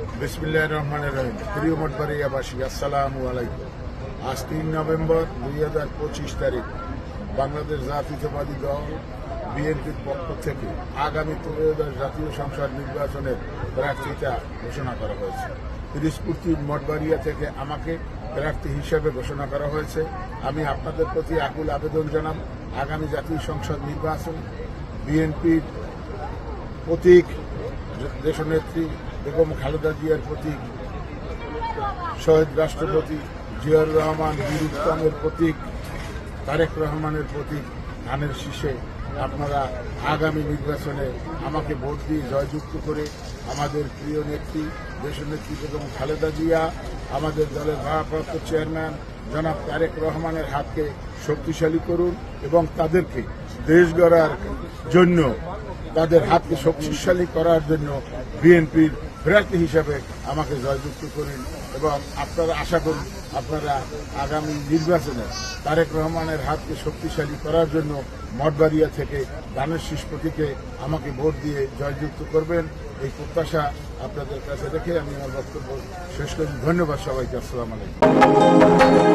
বিসমিল্লাহ রহমান রহিম। প্রিয় মঠবাড়িয়াবাসী আসসালামু আলাইকুম। আজ তিন নভেম্বর দুই হাজার পঁচিশ তারিখ। বাংলাদেশ জাতীয়তাবাদী দল বিএনপির পক্ষ থেকে আগামী ত্রয়োদশ জাতীয় সংসদ নির্বাচনের প্রার্থিতা ঘোষণা করা হয়েছে। তিরিশপুর্তি মঠবাড়িয়া থেকে আমাকে প্রার্থী হিসেবে ঘোষণা করা হয়েছে। আমি আপনাদের প্রতি আকুল আবেদন জানাম আগামী জাতীয় সংসদ নির্বাচন বিএনপির প্রতীক দেশনেত্রী বেগম খালেদা জিয়ার প্রতীক, শহীদ রাষ্ট্রপতি জিয়াউর রহমান, বীর উত্তমের প্রতীক, তারেক রহমানের প্রতীক ধানের শীষে আপনারা আগামী নির্বাচনে আমাকে ভোট দিয়ে জয়যুক্ত করে আমাদের প্রিয় নেত্রী, দেশনেত্রী বেগম খালেদা জিয়া, আমাদের দলের ভারপ্রাপ্ত চেয়ারম্যান জনাব তারেক রহমানের হাতকে শক্তিশালী করুন এবং তাদেরকে দেশ গড়ার জন্য, তাদের হাতকে শক্তিশালী করার জন্য বিএনপির প্রার্থী হিসাবে আমাকে জয়যুক্ত করেন এবং আপনারা আশা করুন আপনারা আগামী নির্বাচনে তারেক রহমানের হাতকে শক্তিশালী করার জন্য মঠবাড়িয়া থেকে দানের শীষ প্রতীকে আমাকে ভোট দিয়ে জয়যুক্ত করবেন। এই প্রত্যাশা আপনাদের কাছে রেখে আমি আমার বক্তব্য শেষ করি। ধন্যবাদ সবাইকে। আসসালাম আলাইকুম।